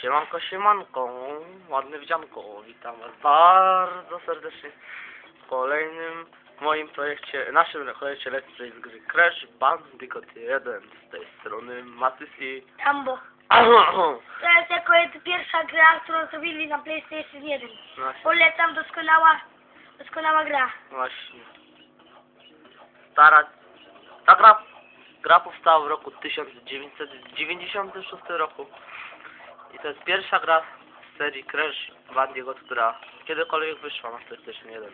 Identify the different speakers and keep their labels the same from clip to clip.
Speaker 1: Siemanko, siemanko, ładne wdzianko, witam was bardzo serdecznie w kolejnym moim projekcie, naszym projekcie Let's Play z gry Crash Bandicoot 1 z tej strony Matysi.
Speaker 2: Tambo. To jest jako pierwsza gra, którą zrobili na PlayStation 1.
Speaker 1: Właśnie,
Speaker 2: Polecam, doskonała, doskonała gra.
Speaker 1: właśnie. Stara, ta gra, gra powstała w roku 1996 roku i to jest pierwsza gra z serii Crash Bandicoot, która kiedykolwiek wyszła na PlayStation 1.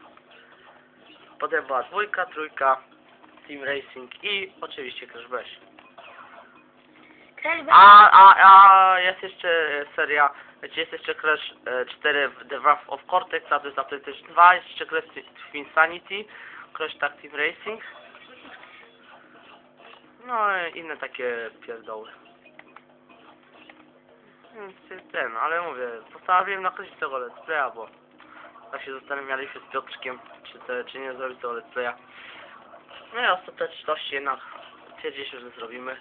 Speaker 1: Potem była dwójka, trójka, Team Racing i oczywiście Crash Bash.
Speaker 2: Crash
Speaker 1: A, a, a jest jeszcze e, seria, gdzie jest jeszcze Crash e, 4 w The Wrath of Cortex, a to jest na PlayStation 2, jest jeszcze Crash Insanity, Crash Tag Team Racing. No i inne takie pierdoły. Więc ten, ale mówię, postanowiłem nakręcić tego let's playa, bo tak się zastanawialiśmy z Piotrkiem, czy, te, czy nie zrobić tego let's playa. No i ostateczności jednak stwierdziliśmy, że zrobimy.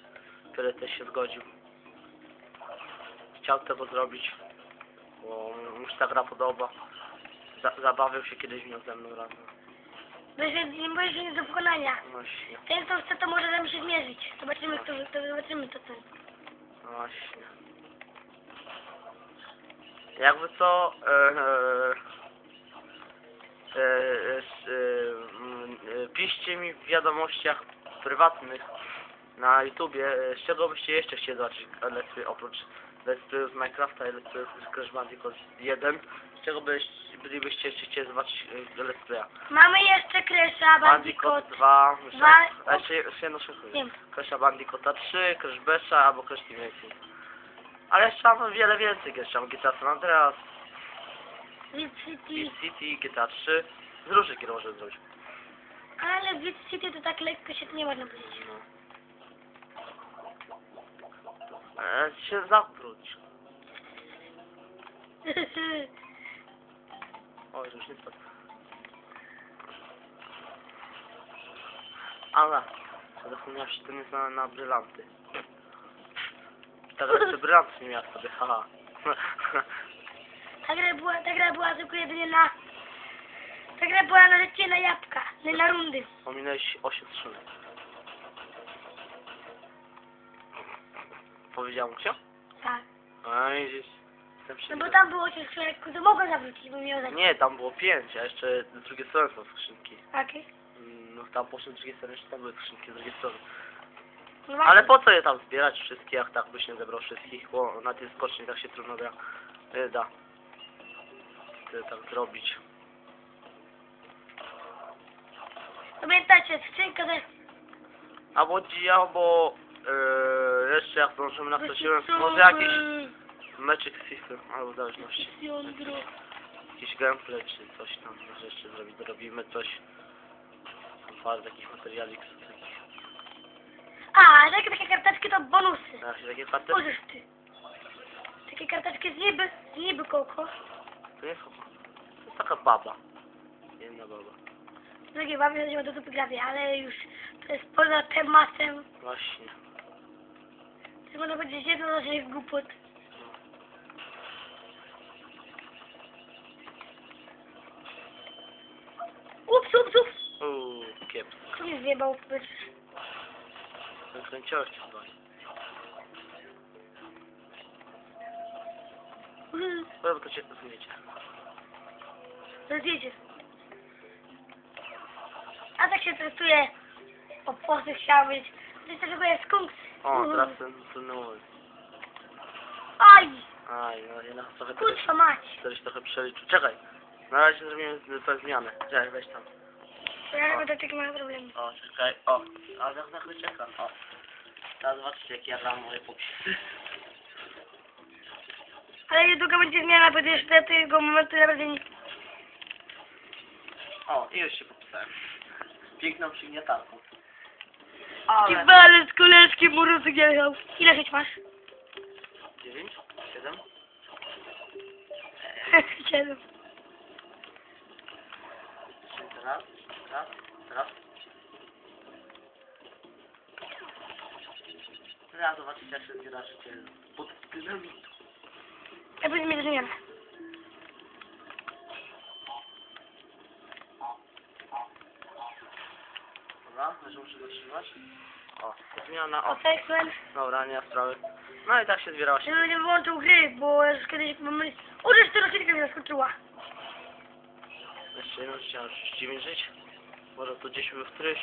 Speaker 1: Tyle też się zgodził. Chciał tego zrobić, bo mu się ta gra podoba. Za, zabawił się kiedyś nią ze mną razem.
Speaker 2: Będzie, nie boję się nic do pokonania.
Speaker 1: No właśnie,
Speaker 2: Ten, kto chce, to może nam się zmierzyć. Zobaczymy, kto, to zobaczymy, to ten.
Speaker 1: no właśnie. Jakby co, e, e, e, piszcie mi w wiadomościach prywatnych na YouTubie, z czego byście jeszcze chcieli zobaczyć Let's Play, oprócz Let's Play z Minecrafta i Let's Play z Crash Bandicoot 1, z czego byście, bylibyście jeszcze chcieli zobaczyć Let's Playa.
Speaker 2: Mamy jeszcze Crash'a,
Speaker 1: Bandicoot
Speaker 2: Bandicoot.
Speaker 1: 2,
Speaker 2: Dwa.
Speaker 1: a jeszcze, jeszcze jedno szykuję.
Speaker 2: Wiem.
Speaker 1: Crash'a Bandicoota 3, Crash Basha albo Crash Team Racing. Ale jeszcze mam wiele więcej jeszcze mam GTA San Andreas,
Speaker 2: Beat City.
Speaker 1: Beat City, GTA 3, z różnych gier możemy zrobić.
Speaker 2: Ale Beat City to tak lekko się to nie można powiedzieć.
Speaker 1: No. E, się zawróć. O, już nie spadł. Ale, zapomniałem się, ten jest na, na brylanty. Teraz jeszcze brylanty nie miała sobie, haha.
Speaker 2: Ta gra była, ta gra była tylko jedynie na... Ta gra była na lecie na jabłka, nie na rundy.
Speaker 1: Pominąłeś 8 skrzynek. Powiedziałem się?
Speaker 2: Tak.
Speaker 1: Widzisz. Jestem
Speaker 2: No bo tam było się skrzydek, to mogę zawrócić, bo miał za...
Speaker 1: Nie, tam było 5, a jeszcze z drugiej strony są skrzynki.
Speaker 2: Okej.
Speaker 1: Mm, No tam poszły z drugiej strony, jeszcze tam były skrzynki z drugiej strony. Ale po co je tam zbierać wszystkie, jak tak byś nie zebrał wszystkich, bo na tej skoczni tak się trudno gra. Nie da. Tyle tak zrobić.
Speaker 2: Pamiętajcie, skrzynka to jest...
Speaker 1: Albo dzi, albo yy, jeszcze jak zdążymy na coś, może jakiś meczyk system, albo w zależności. Jakiś gameplay czy coś tam, może jeszcze zrobić, zrobimy coś. Parę takich materialik,
Speaker 2: A, takie, takie karteczki to bonusy.
Speaker 1: się takie karty,
Speaker 2: Możesz ty. Takie karteczki z niby, z niby koko.
Speaker 1: to nie są, to jest taka baba. Jedna baba.
Speaker 2: Drugie babie chodziło do dupy grawie, ale już to jest poza tematem.
Speaker 1: Właśnie.
Speaker 2: To można powiedzieć jedno naszych głupot. Ups, ups, ups.
Speaker 1: Uuu, kiepsko.
Speaker 2: Kto mnie zjebał w powietrze?
Speaker 1: Zakręciłeś się chyba. Dobra, to cię zmiecie.
Speaker 2: Rozjedzie. A tak się testuje. O posy chciał mieć. To jest tylko jest skunks.
Speaker 1: O,
Speaker 2: Mm.
Speaker 1: teraz ten, ten nowy.
Speaker 2: Aj,
Speaker 1: Aj, no jednak trochę
Speaker 2: kurwa mać.
Speaker 1: Ktoś trochę przeliczył. Czekaj. Na razie zrobimy tę zmianę. Czekaj, weź tam.
Speaker 2: Ja będę taki mam problem.
Speaker 1: O, czekaj, o. A za na chwilę czekam, o. Teraz zobaczcie jak ja gram moje popisy.
Speaker 2: Ale niedługo będzie zmiana, bo już do tego momentu naprawdę nie...
Speaker 1: O, i już się popisałem. Z piękną przygniatarką.
Speaker 2: Ci
Speaker 1: Ale...
Speaker 2: walec koleżki mu rozgrzał. Ile żyć masz?
Speaker 1: 9? 7?
Speaker 2: Siedem.
Speaker 1: Teraz, teraz, teraz. Teraz zobaczycie jak się zbiera życie pod dynamitu.
Speaker 2: Ja później mnie zmieniam.
Speaker 1: Dobra, że muszę go trzymać. O, zmiana, o.
Speaker 2: O, seksual.
Speaker 1: Dobra, nie ma sprawy. No i tak się zbierała się.
Speaker 2: Żebym nie wyłączył gry, bo już kiedyś mamy... Uderz, ty roślinka mnie zaskoczyła.
Speaker 1: Jeszcze jedno życie, aż 9 żyć. Może to gdzieś w któryś.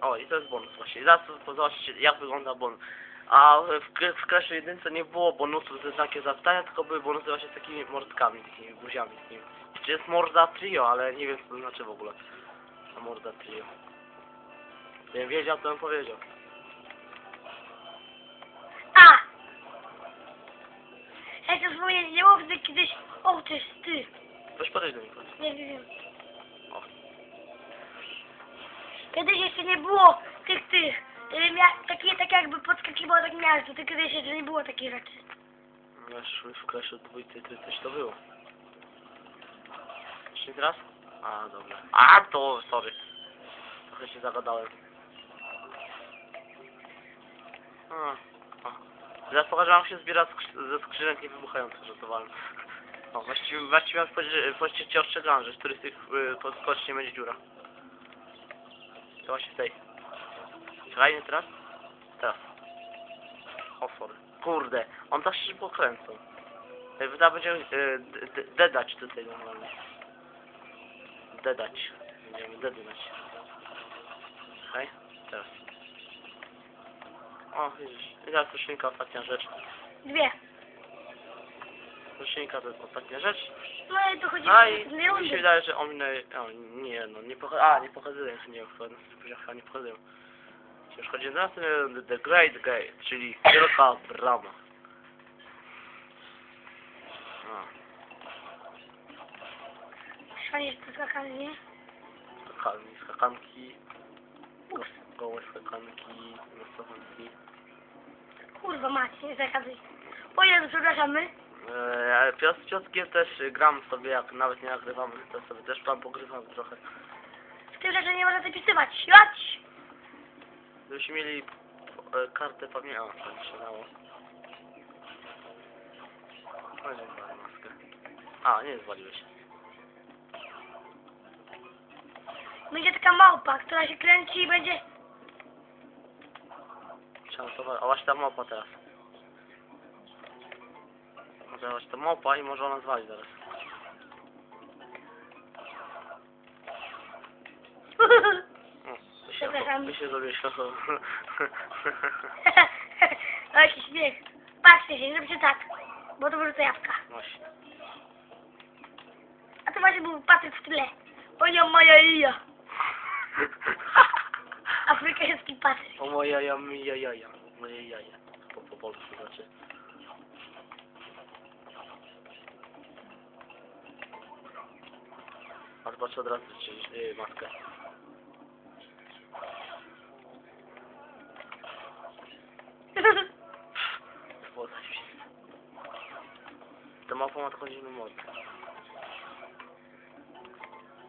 Speaker 1: O, i to jest bonus właśnie. Zaraz to zobaczycie, jak wygląda bonus. A w, w Crash 1 nie było bonusów ze znakiem zapytania, tylko były bonusy właśnie z takimi mordkami, takimi buziami. Takimi. Czy jest morda trio, ale nie wiem co to znaczy w ogóle. A morda trio. Gdybym wiedział, to bym powiedział.
Speaker 2: A! Ja chcę wspomnieć, nie wtedy kiedyś... O, to jest ty.
Speaker 1: Weź podejść do nikogo.
Speaker 2: Nie wiem.
Speaker 1: O.
Speaker 2: Kiedyś jeszcze nie było tych, tych. y, takie, takie jakby podskakiwało tak miasto, to kiedyś jeszcze nie było takich rzeczy.
Speaker 1: Wiesz, w Crash dwójce to coś to było. Jeszcze teraz? A, dobra. A, to, sorry. Trochę się zagadałem. A, a. Zaraz pokażę wam się zbiera skrzy- ze skrzynek niewybuchających, żartowałem. O, właściwie, właściwie właściwie cię ostrzegałem, że z których z tych y, podskocznie będzie dziura. To właśnie tej. Czekaj, teraz? Teraz. Sorry. Kurde, on tak szybko kręcą. Jakby tam będziemy y, d- d- dedać tutaj normalnie. Dedać. Będziemy dedać. Hej, teraz. O, widzisz. I teraz roślinka, ostatnia rzecz.
Speaker 2: Dwie.
Speaker 1: Roślinka to jest ostatnia rzecz.
Speaker 2: No i tu chodzi
Speaker 1: A
Speaker 2: o
Speaker 1: i
Speaker 2: dwie
Speaker 1: mi się
Speaker 2: rundy.
Speaker 1: wydaje, że ominę... O, nie no, nie pocha... A, nie nie na tych poziomach chyba nie pokazuję. Już chodzi na ten The Great Gate, czyli wielka brama. A.
Speaker 2: Szanisz podskakanie.
Speaker 1: skakanki, skakanki,
Speaker 2: Ups.
Speaker 1: gołe skakanki, nosowanki.
Speaker 2: Kurwa macie, nie zakazuj. O Jezu, przepraszamy.
Speaker 1: Eee, pios, pioskiem też gram sobie, jak nawet nie nagrywamy, to sobie też tam pogrywam trochę.
Speaker 2: W tym rzeczy nie można zapisywać. Ślać!
Speaker 1: Gdybyśmy mieli e, kartę pamięci, o, to mi się dało. O, nie maskę. A, nie zwaliłeś.
Speaker 2: Będzie taka małpa, która się kręci i będzie...
Speaker 1: Trzeba to, a właśnie ta małpa teraz. Właśnie ta małpa i może ona zwali zaraz. O, to się,
Speaker 2: Przepraszam.
Speaker 1: to się zrobiło śląsko.
Speaker 2: o, jaki śmiech. Patrzcie się, zrobicie tak. Bo to wyrzucę jabłka.
Speaker 1: Właśnie.
Speaker 2: A to właśnie był Patryk w tyle. Oja moja ija. Afrykański Patryk.
Speaker 1: O moja jaja, mi jaja, moje jaja. Po, po polsku znaczy. A zobaczę od razu, yy, maskę. To było zaświetne. To małpą ma taką dziwną moc.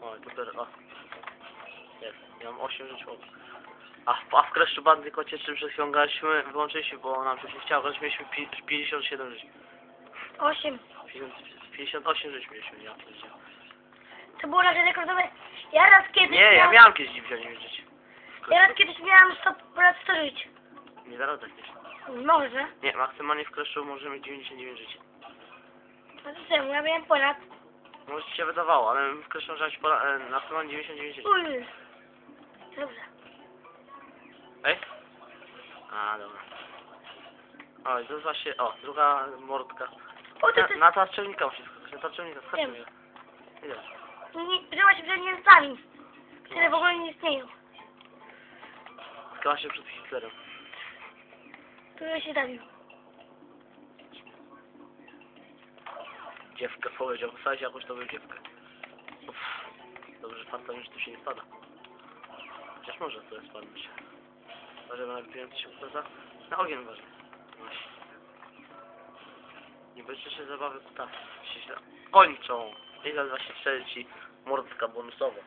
Speaker 1: O, o. Jest, ja mam 8 żyć A w, a w Crashu Bandycocie czym graliśmy, wyłączyliśmy, bo nam się nie chciało, grać mieliśmy pi, 57 żyć.
Speaker 2: Osiem.
Speaker 1: 50, 58 żyć mieliśmy, ja pierdzielę.
Speaker 2: To było nasze rekordowe. Ja raz kiedyś
Speaker 1: Nie, ja
Speaker 2: miałam...
Speaker 1: miałem kiedyś 99 żyć.
Speaker 2: Ja raz kiedyś miałam 100, ponad 100 żyć.
Speaker 1: Nie da rady jakieś.
Speaker 2: Może.
Speaker 1: Nie, maksymalnie w Crashu możemy mieć 99 żyć.
Speaker 2: No to czemu? Ja miałem ponad.
Speaker 1: Może ci się wydawało, ale w Crashu można mieć pola, e, maksymalnie 99 żyć.
Speaker 2: Uj. Dobrze.
Speaker 1: Ej? A, dobra. O, i to właśnie, o, druga mordka.
Speaker 2: O, to
Speaker 1: Na,
Speaker 2: ty...
Speaker 1: na tarczownika musi na tarczownika,
Speaker 2: Wiem.
Speaker 1: skaczemy.
Speaker 2: Nie, żyła się przed mięsami, które w ogóle nie istnieją.
Speaker 1: Skała się przed Hitlerem.
Speaker 2: Które się zabił.
Speaker 1: Dziewkę powiedział, wsadź jakąś był dziewkę. Uff, dobrze, pamiętam, że tu się nie spada. Chociaż może to jest spadnąć. Uważaj, na wbijający się psa. Na ogień. Właśnie. Nie będzie się zabawy kuta. Się źle kończą. Za 24 ci mordska bonusowa.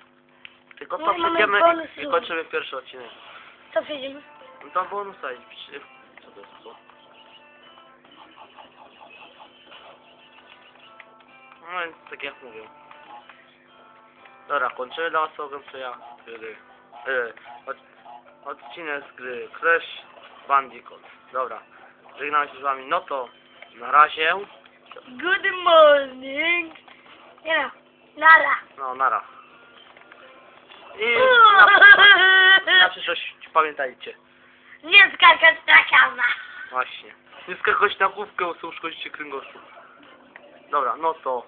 Speaker 1: Tylko to
Speaker 2: mamy
Speaker 1: przejdziemy
Speaker 2: bonus
Speaker 1: i, i kończymy pierwszy odcinek.
Speaker 2: Co przejdziemy?
Speaker 1: No to bonusa i przy... Co to jest? Co? No więc tak jak mówię. Dobra, kończymy dla was ja gry. Yy, od, odcinek z gry Crash Bandicoot. Dobra, żegnam się z wami. No to na razie.
Speaker 2: Good morning. Nie no, nara.
Speaker 1: No, nara. I na, na przyszłość pamiętajcie.
Speaker 2: Nie skakać na kawa.
Speaker 1: Właśnie. Nie skakać na główkę, uszkodzicie kręgosłup. Dobra, no to